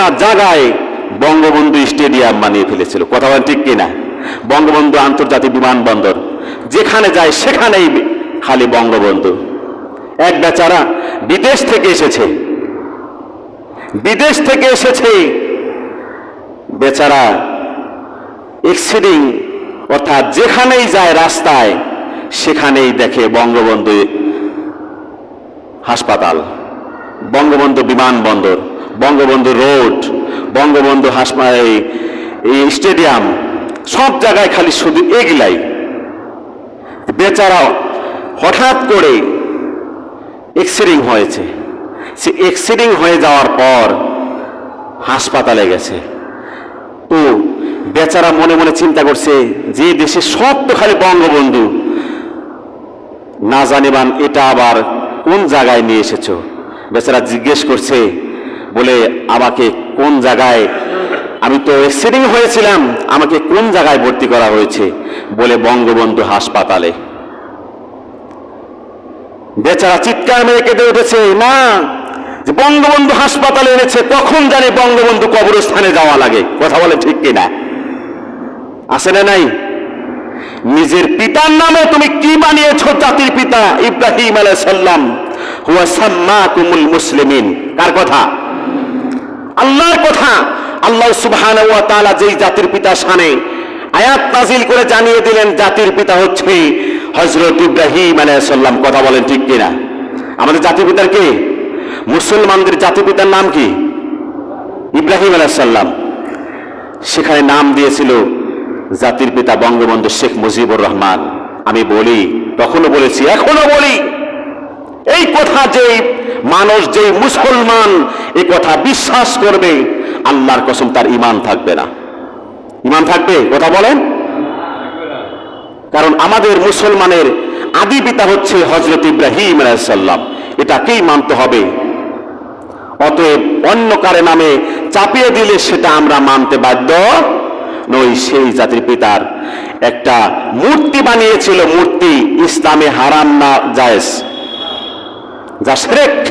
প্রত্যেকটা জায়গায় বঙ্গবন্ধু স্টেডিয়াম বানিয়ে ফেলেছিল। কথা বলেন ঠিক কিনা? বঙ্গবন্ধু আন্তর্জাতিক বিমানবন্দর। যেখানে যায় সেখানেই খালি বঙ্গবন্ধু। এক বেচারা বিদেশ থেকে এসেছে। বিদেশ থেকে এসেছে বেচারা এক্সিডিং, অর্থাৎ যেখানেই যায় রাস্তায়, সেখানেই দেখে বঙ্গবন্ধু হাসপাতাল। বঙ্গবন্ধু বিমানবন্দর বঙ্গবন্ধু রোড, বঙ্গবন্ধু হাসপাতাল, এই স্টেডিয়াম, সব জায়গায় খালি শুধু এগুলাই। বেচারা হঠাৎ করে এক্সিডিং হয়েছে। সে এক্সিডিং হয়ে যাওয়ার পর হাসপাতালে গেছে। তো বেচারা মনে মনে চিন্তা করছে যে দেশে সব তো খালি বঙ্গবন্ধু। না জানিবান এটা আবার কোন জায়গায় নিয়ে এসেছ? বেচারা জিজ্ঞেস করছে, বলে, আমাকে কোন জায়গায় আমি তো অ্যাক্সিডেন্ট হয়েছিলাম, আমাকে কোন জায়গায় ভর্তি করা হয়েছে? বলে বঙ্গবন্ধু হাসপাতালে। বেচারা চিৎকার মেরে কেঁদে উঠেছে না যে বঙ্গবন্ধু হাসপাতালে এনেছে, কখন জানে বঙ্গবন্ধু কবরস্থানে যাওয়া লাগে? কথা বলে ঠিক কিনা? আছে না নাই? নিজের পিতার নামে তুমি কি বানিয়েছ জাতির পিতা ইব্রাহিম আলাইসাল্লাম হুয়া সাম্মাকুমুল মুসলিমিন। কার কথা? আল্লাহর কথা। আল্লাহ সুবহানাহু ওয়া তাআলা যেই জাতির পিতা শানে আয়াত নাজিল করে জানিয়ে দিলেন, জাতির পিতা হচ্ছে হযরত ইব্রাহিম আলাইহিস সালাম। কথা বলেন ঠিক কিনা? আমাদের জাতির পিতার কে? মুসলমানদের জাতির পিতার নাম কি? ইব্রাহিম আলাইহিস সালাম। সেখানে নাম দিয়েছিল জাতির পিতা বঙ্গবন্ধু শেখ মুজিবুর রহমান। আমি বলি, তখনও বলেছি এখনও বলি। এই কথা যে মানুষ যে মুসলমান, এই কথা বিশ্বাস করবে, আল্লাহর কসম তার ইমান থাকবে না। ইমান থাকবে? কথা বলেন। কারণ আমাদের মুসলমানের আদি পিতা হচ্ছে হজরত ইব্রাহিম আলাইসাল্লাম এটাকেই মানতে হবে। অতএব অন্য কারে নামে চাপিয়ে দিলে সেটা আমরা মানতে বাধ্য নই। সেই জাতির পিতার একটা মূর্তি বানিয়েছিল, মূর্তি ইসলামে হারাম না, জায়েজ। যা শিরক।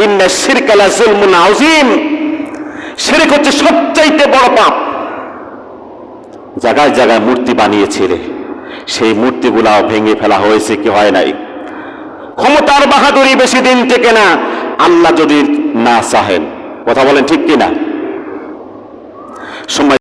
ইন্না শিরকা লা যুলমুন আযীম। হচ্ছে সবচাইতে বড় পাপ। জায়গায় জায়গায় মূর্তি বানিয়েছিল সেই মূর্তিগুলাও ভেঙে ফেলা হয়েছে কি হয় নাই? ক্ষমতার বাহাদুরি বেশি দিন টেকে না। আল্লাহ যদি না চাহেন, কথা বলেন ঠিক কিনা? সময়